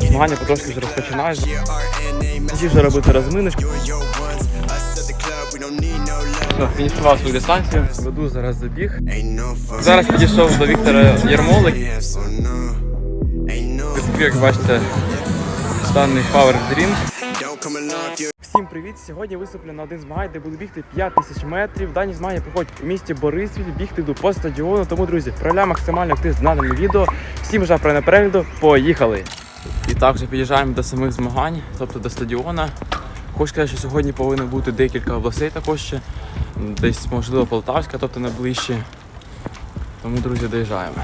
Змагання потрошки вже розпочинають. Хотів вже робити розминочку. Все, Фінішував свою дистанцію, веду зараз забіг. Зараз підійшов до Віктора Ярмолик. Як бачите, даний Power Dream. Всім привіт! Сьогодні виступлю на один змагань, де буду бігти 5 тисяч метрів. Дані змагання проходять у місті Борисвіль, бігти йду по стадіону. Тому, друзі, проявляю максимально актив з даним відео. Всім бажаю приємного перегляду. Поїхали! І також під'їжджаємо до самих змагань, тобто до стадіона. Хочу сказати, що сьогодні повинно бути декілька областей також ще. Десь, можливо, Полтавська, тобто найближче. Тому, друзі, доїжджаємо.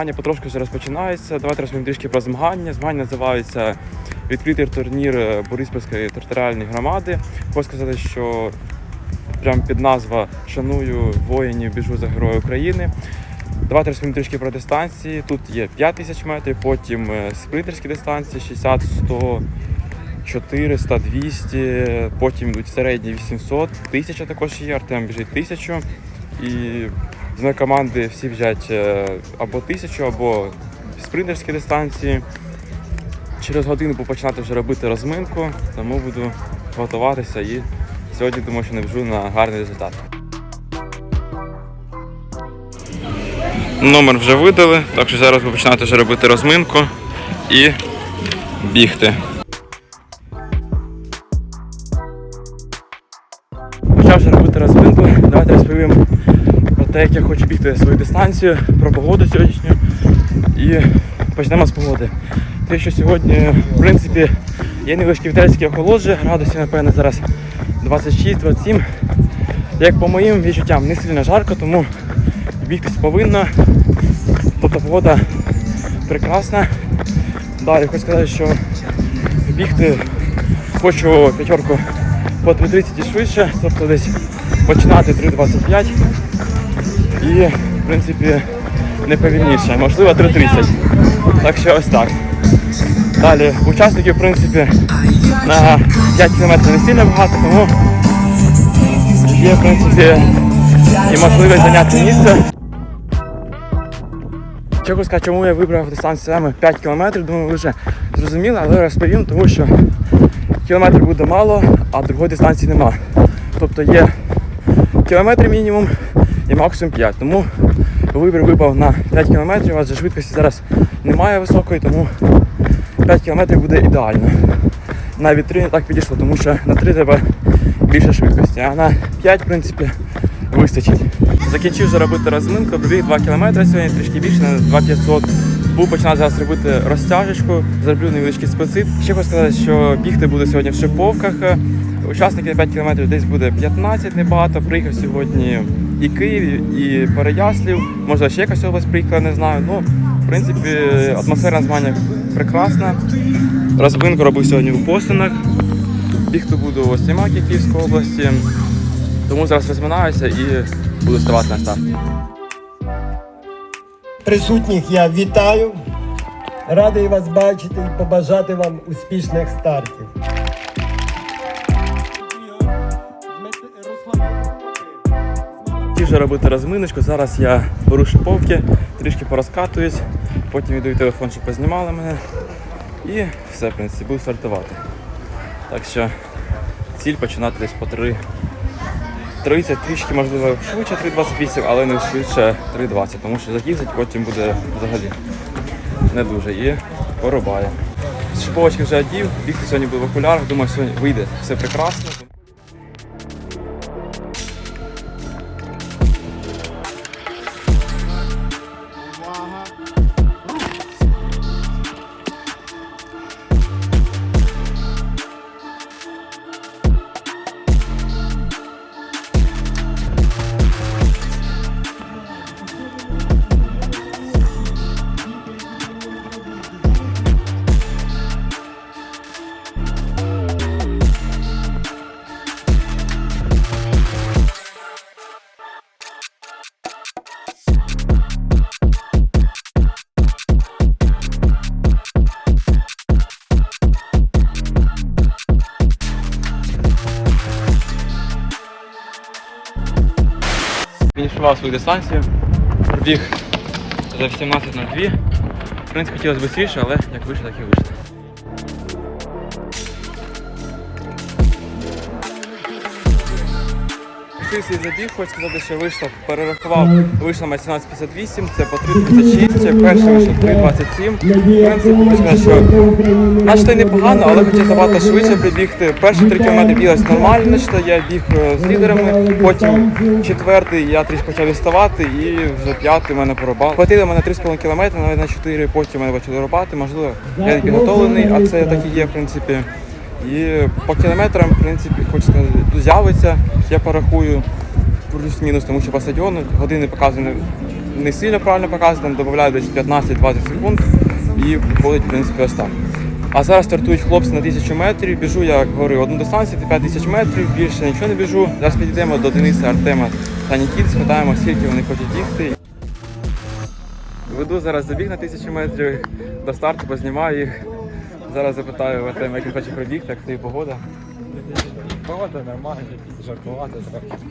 Змагання потрошку вже розпочинаються. Давайте розповім трішки про змагання. Змагання називаються відкритий турнір Бориспільської територіальної громади. Хочу сказати, що прям під назва Шаную воїнів, біжу за Героя України. Давайте розповім трішки про дистанції. Тут є 5 тисяч метрів, потім е, спринтерські дистанції 60, 100, 400, 200, потім йдуть середні 800, 1000 також є, Артем біжить 1000. І з моєї команди всі вжать е, або 1000, або спринтерські дистанції. Через годину буду починати вже робити розминку, тому буду готуватися і сьогодні думаю, що не набіжу на гарний результат. Номер вже видали, так що зараз буду починати вже робити розминку і бігти. Як я хочу бігти свою дистанцію, про погоду сьогоднішню. І почнемо з погоди. Те, що сьогодні, в принципі, є невеличкі вітерські охолодження, градусів, напевно, зараз 26-27. Як по моїм відчуттям, не сильно жарко, тому бігтись повинно. Тобто погода прекрасна. Далі хочу сказати, що бігти хочу п'ятерку по 3.30 і швидше, тобто десь починати 3.25 і, в принципі, не повільніше, можливо 3.30. Так що ось так. Далі учасників, в принципі, на 5 км не сильно багато, тому є, в принципі, і можливість зайняти місце. Сказати, чому я вибрав дистанцію саме 5 км, думаю, ви вже зрозуміли, але розповім, тому що кілометрів буде мало, а другої дистанції нема. Тобто є кілометр мінімум і максимум 5. Тому вибір випав на 5 кілометрів, адже швидкості зараз немає високої, тому 5 кілометрів буде ідеально. Навіть 3 не так підійшло, тому що на 3 треба більше швидкості, а на 5, в принципі, вистачить. Закінчив вже робити розминку, пробіг 2 км сьогодні, трішки більше, на 2500. Був починати зараз робити розтяжечку, зроблю невеличкий специт. Ще хочу сказати, що бігти буде сьогодні в Шиповках. Учасників на 5 км десь буде 15, небагато. Приїхав сьогодні і Київ, і Переяслів. Може ще якась область приїхала, не знаю. Ну, в принципі, атмосфера на змаганнях прекрасна. Розминку робив сьогодні у Постинах. Бігти буду в Осімакі Київської області. Тому зараз розминаюся і буду ставати на старт. Присутніх я вітаю. Радий вас бачити і побажати вам успішних стартів. Вже робити розминочку. Зараз я беру шиповки, трішки порозкатуюсь, потім віддаю телефон, щоб познімали мене. І все, в принципі, буду стартувати. Так що ціль починати десь по 3. 30 трішки, можливо, швидше 3.28, але не швидше 3.20, тому що закізить потім буде взагалі не дуже і порубає. Шиповочки вже одів, бігти сьогодні був в окулярах, думаю, сьогодні вийде все прекрасно. Перерахував свою дистанцію. Пробіг за 17 на 2. В принципі, хотілося б швидше, але як вийшло, так і вийшло. Швидкий забіг, хочу сказати, що вийшло, перерахував, вийшло на 17.58, це по 3.36, це перший вийшов 3.27. В принципі, хочу сказати, що наче непогано, але хотів забагато швидше прибігти. Перші три кілометри біглось нормально, я біг е, з лідерами, потім четвертий я трішки почав відставати і вже п'ятий мене порубав. Хватило мене 3,5 кілометри, навіть на 4, потім мене почали рубати. Можливо, я підготовлений, а це так і є, в принципі. І по кілометрам, в принципі, сказати, з'явиться, я порахую плюс-мінус, тому що по стадіону години показує не, сильно правильно показує, там додаю десь 15-20 секунд і виходить, в принципі, ось. А зараз стартують хлопці на 1000 метрів, біжу, я говорю, одну дистанцію, 5000 метрів, більше нічого не біжу. Зараз підійдемо до Дениса, Артема та Нікіт, спитаємо, скільки вони хочуть бігти. Веду зараз забіг на 1000 метрів, до старту познімаю їх. Зараз запитаю Артема, як він хоче пробігти, як тобі погода. Погода нормальна, жаркувати трохи.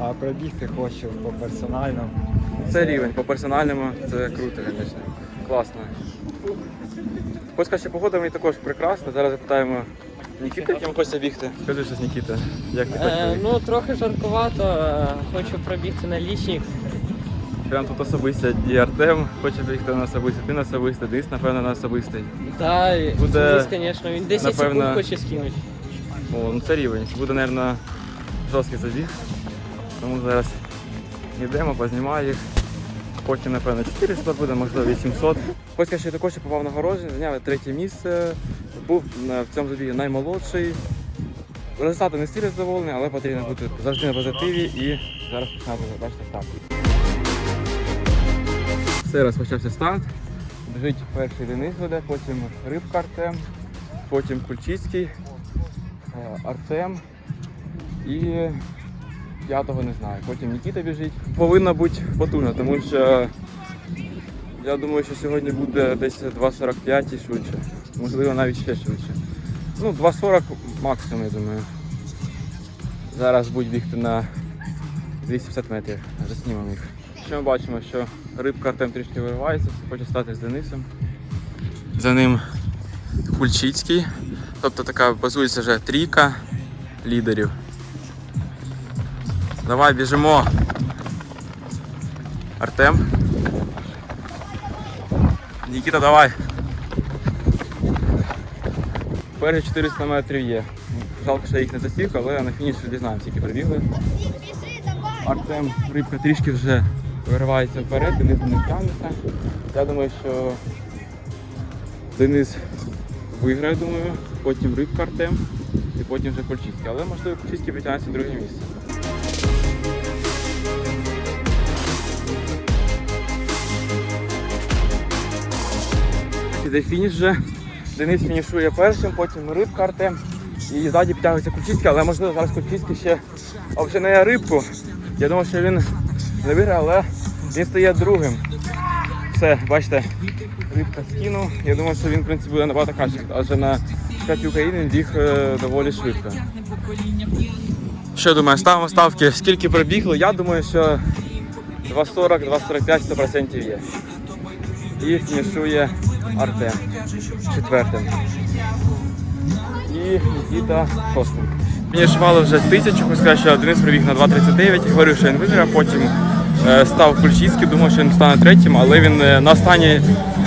А пробігти хочу по персональному. Це рівень, по персональному це круто, звісно. Класно. Польська ще погода мені також прекрасна. Зараз запитаємо Нікіта, яким хочеться бігти. Скажи щось, Нікіта, як ти хочеш Е, бігти? ну, трохи жаркувато, е, хочу пробігти на лічник. Прям тут особисто і Артем хоче бігти на особистий, ти на особистий, Денис, напевно, на особистий. І Буде, звісно, він 10 напевно, секунд хоче скинути. О, ну це рівень. Буде, мабуть, жорсткий забіг. Тому зараз йдемо, познімаю їх. Потім, напевно, 400 буде, можливо 800. Ось я ще також попав на нагородження, зайняв третє місце. Був на- в цьому забігі наймолодший. Результати не сильно задоволений, але потрібно бути завжди на позитиві і зараз починати бачите старт. Все, розпочався старт. Біжить перший Денис веде, потім Рибка Артем, потім Кульчицький, е, Артем і п'ятого не знаю. Потім Нікіта біжить. Повинна бути потужно, тому що я думаю, що сьогодні буде десь 2.45 і швидше. Можливо, навіть ще швидше. Ну, 2.40 максимум, я думаю. Зараз будуть бігти на 250 метрів. Заснімемо їх. Що ми бачимо, що рибка Артем трішки виривається, хоче стати з Денисом. За ним Кульчицький. Тобто така базується вже трійка лідерів. Давай біжимо. Артем. Нікіта, давай. Перші 400 метрів є. Жалко, що я їх не засік, але на фініші дізнаємося, які прибігли. Артем рибка трішки вже виривається вперед, Денис не тягнеться. Я думаю, що Денис виграє, думаю, потім рибка Артем і потім вже Кольчицький. Але можливо Кольчицький притягнеться друге місце. Іде фініш вже. Денис фінішує першим, потім рибка Артем. І ззаді підтягується Кульчицький, але можливо зараз Кульчицький ще обжене рибку. Я думав, що він не виграє, але він стає другим. Все, бачите, рибка скинув. Я думав, що він в принципі буде набагато краще, адже на чемпіонаті України він біг е, доволі швидко. Що думаю, ставимо ставки, скільки пробігли? Я думаю, що 2.40, 2.45 100% є. І фінішує Артем четвертим. І Нікіта шостим. Фінішували вже тисячу, сказати, що Денис пробіг на 2.39, говорив, що він виграв, потім став Кульчицький, думав, що він стане третім, але він е, на останні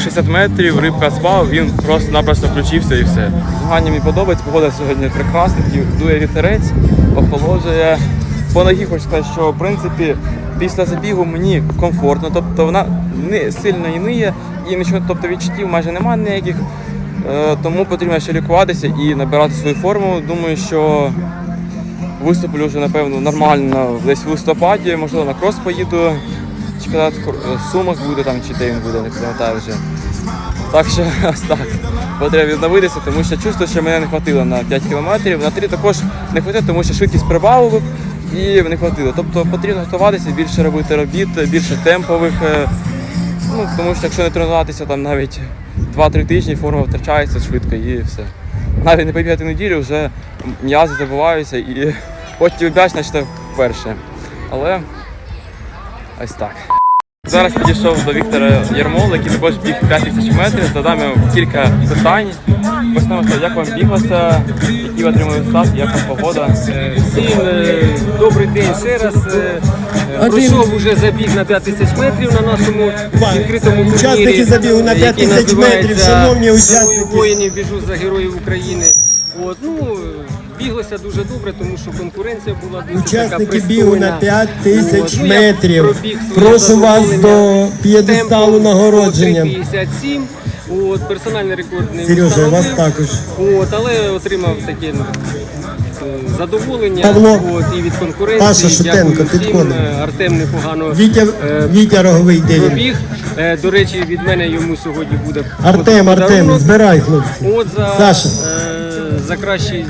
60 метрів рибка спав, він просто-напросто включився і все. Змагання мені подобається, погода сьогодні прекрасна, дує вітерець, охолоджує. По ногі хочу сказати, що в принципі після забігу мені комфортно, тобто вона не сильно і ниє, і нічого, тобто відчуттів майже немає ніяких. Е, Тому потрібно ще лікуватися і набирати свою форму. Думаю, що виступлю вже напевно нормально десь в листопаді, можливо на крос поїду. Чемпіонат Сумах буде там чи де він буде, не пам'ятаю вже. Так що ось так. Потрібно відновитися, тому що чувствую, що мене не хватило на 5 кілометрів. На 3 також не хватило, тому що швидкість прибавив і не хватило. Тобто потрібно готуватися, більше робити робіт, більше темпових. е, Ну, тому що якщо не тренуватися там навіть 2-3 тижні, форма втрачається швидко і все. Навіть не побігати неділю, вже м'язи забуваються і потім бігач наче вперше. Але ось так. Зараз підійшов до Віктора Ярмола, який також біг 5 тисяч метрів. Задам йому кілька питань. Почнемо як вам біглося, які ви отримали результат, як вам погода. Всім е, добрий день ще раз. Е, е, Пройшов уже забіг на 5 тисяч метрів на нашому відкритому турнірі. Учасники забігу на 5 тисяч метрів, шановні «Герої учасники. воїнів, біжу за героїв України. От, ну, біглося дуже добре, тому що конкуренція була дуже така Учасники пристойна. бігу на 5 тисяч ну, я метрів. пробіг своє Прошу вас до п'єдесталу темпом нагородження. 3,57. От, персональний рекорд не Сережа, встановив. вас також. От, але отримав таке ну, е, задоволення Павло. от, і від конкуренції. Паша Шутенко, Дякую всім. підходимо. Е, Артем непогано Вітя, е, Вітя Роговий де він? пробіг. Е, До речі, від мене йому сьогодні буде Артем, Артем, збирай, хлопці. От за, Саша. е, за кращий е,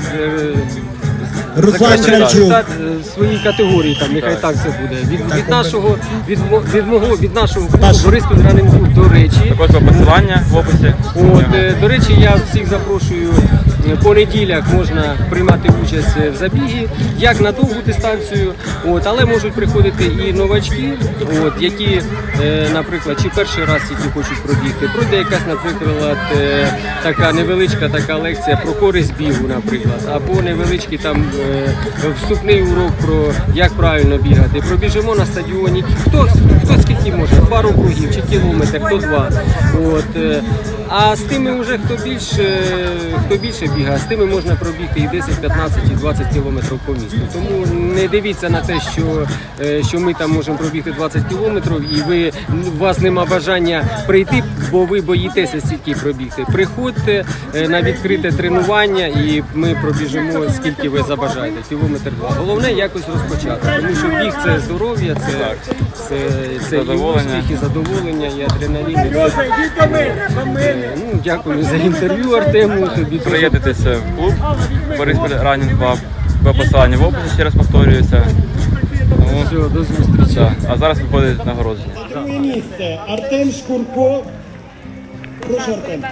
Руслан за кращий Кравчук. результат е, своїй категорії, там нехай так це буде. Від, від нашого від, мо- від мого від нашого клубу Паша. Бориспіль Раннинг Клуб, до речі. Також посилання в описі. От, е, до речі, я всіх запрошую е, по неділях можна приймати участь е, в забігі, як на довгу дистанцію, от, але можуть приходити і новачки, от, які, е, наприклад, чи перший раз які хочуть пробігти. Пройде якась, наприклад, е, така невеличка така лекція про користь бігу, наприклад, або невеличкий там вступний урок про як правильно бігати. Пробіжимо на стадіоні. Хто, хто скільки може, пару кругів чи кілометр, хто два. От, е, а з тими вже хто більше, хто більше бігає, з тими можна пробігти і 10, 15, і 20 кілометрів по місту. Тому не дивіться на те, що, е, що ми там можемо пробігти 20 кілометрів, і ви у вас нема бажання прийти, бо ви боїтеся стільки пробігти. Приходьте е, на відкрите тренування, і ми пробіжимо скільки ви забажаєте. Кілометр два. Головне якось розпочати, тому що біг це здоров'я, це, це, це і Задоволення. успіх, і задоволення, і адреналін. і це- Ну, дякую за інтерв'ю, Артему. Тобі дуже Приєднуйтеся в клуб Бориспіль Ранінг Баб. По посиланню в описі, ще раз повторююся. Ну, все, до зустрічі. да. А зараз виходить нагородження. Друге місце. Артем Шкурко. Прошу, Артем.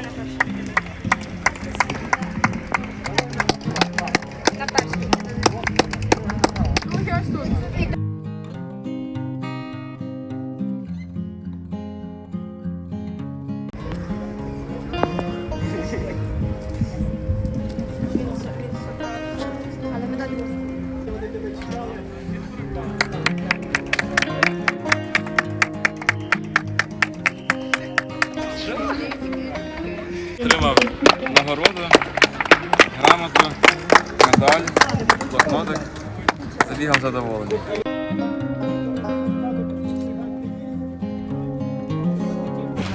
Забігав задоволений.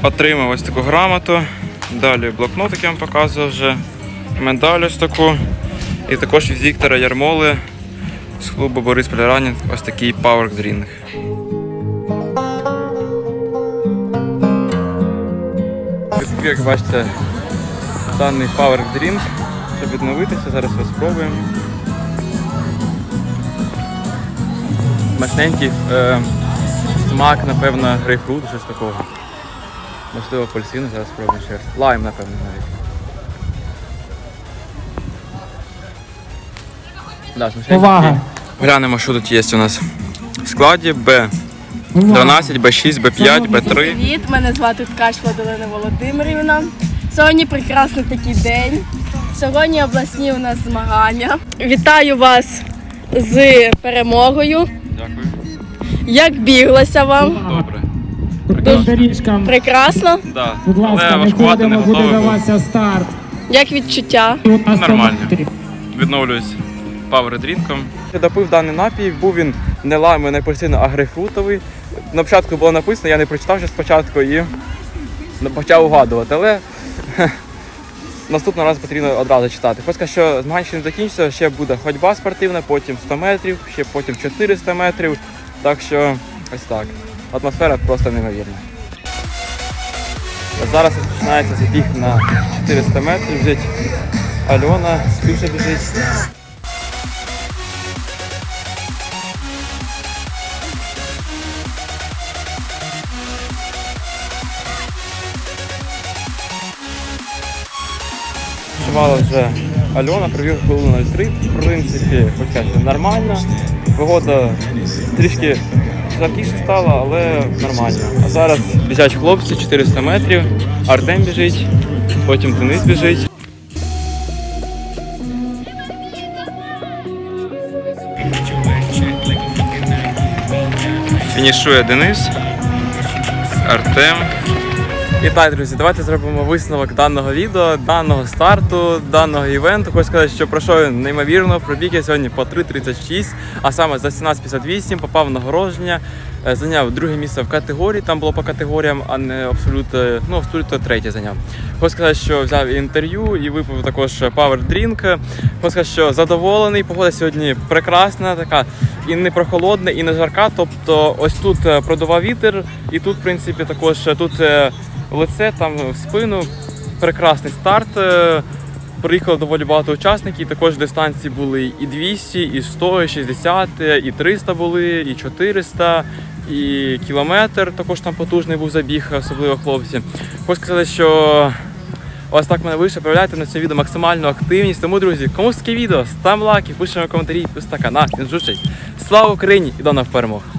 Отримав ось таку грамоту. Далі блокнотик я вам показував вже. Медаль ось таку. І також від Віктора Ярмоли з клубу Борис Ранінг ось такий Power Drink. Як бачите, даний Power Drink, щоб відновитися, зараз ми спробуємо. Смачненький е, смак, напевно, грейпфрут, щось такого. Можливо, апельсину, зараз спробуємо ще раз. Лайм, напевно, навіть. Да, смачненький. Увага! Глянемо, що тут є у нас. В складі Б12, Б6, Б5, Б3. Привіт, мене звати Ткач Владилена Володимирівна. Сьогодні прекрасний такий день. Сьогодні обласні у нас змагання. Вітаю вас з перемогою. Дякую. Як біглося вам? Добре. По доріжкам, Прекрасно. Да. будь ласка, Але важкувати не ходимо, буде готовий. був. даватися старт. Як відчуття? Тут на 100 Нормально. метрів. Відновлююсь павердрінком. Я допив даний напій, був він не лаймовий, не апельсино, а грейпфрутовий. На початку було написано, я не прочитав ще спочатку і почав угадувати, але наступного разу потрібно одразу читати. Сказати, що змагання ще не закінчиться, ще буде ходьба спортивна, потім 100 метрів, ще потім 400 метрів. Так що ось так. Атмосфера просто неймовірна. Зараз починається забіг на 400 метрів. Біжить Альона, Ксюша біжить. Чувала вже Альона, привів хвилину 03. В принципі, хоч сказати, нормально. Погода трішки жаркіше стало, але нормально. А зараз біжать хлопці 400 метрів, Артем біжить, потім Денис біжить. Фінішує Денис, Артем. І так, друзі, давайте зробимо висновок даного відео, даного старту, даного івенту. Хочу сказати, що пройшов неймовірно. Пробіг я сьогодні по 3.36, а саме за 17.58 попав на нагородження, е, зайняв друге місце в категорії. Там було по категоріям, а не абсолютно, ну, абсолютно третє зайняв. Хочу сказати, що взяв інтерв'ю і випив також Power Drink. Хочу сказати, що задоволений. Погода сьогодні прекрасна, така і не прохолодна, і не жарка. Тобто, ось тут е, продував вітер, і тут, в принципі, також е, тут е, в лице, там в спину. Прекрасний старт. е, Приїхало доволі багато учасників. Також дистанції були і 200, і 100, і 60, і 300 були, і 400, і кілометр. Також там потужний був забіг, особливо хлопці. Хочу сказати, що ось так мене вийшло. Проявляйте на цьому відео максимальну активність. Тому, друзі, комусь таке відео, став лайки, пишемо коментарі, канал, на жучить. Слава Україні і до нових перемог!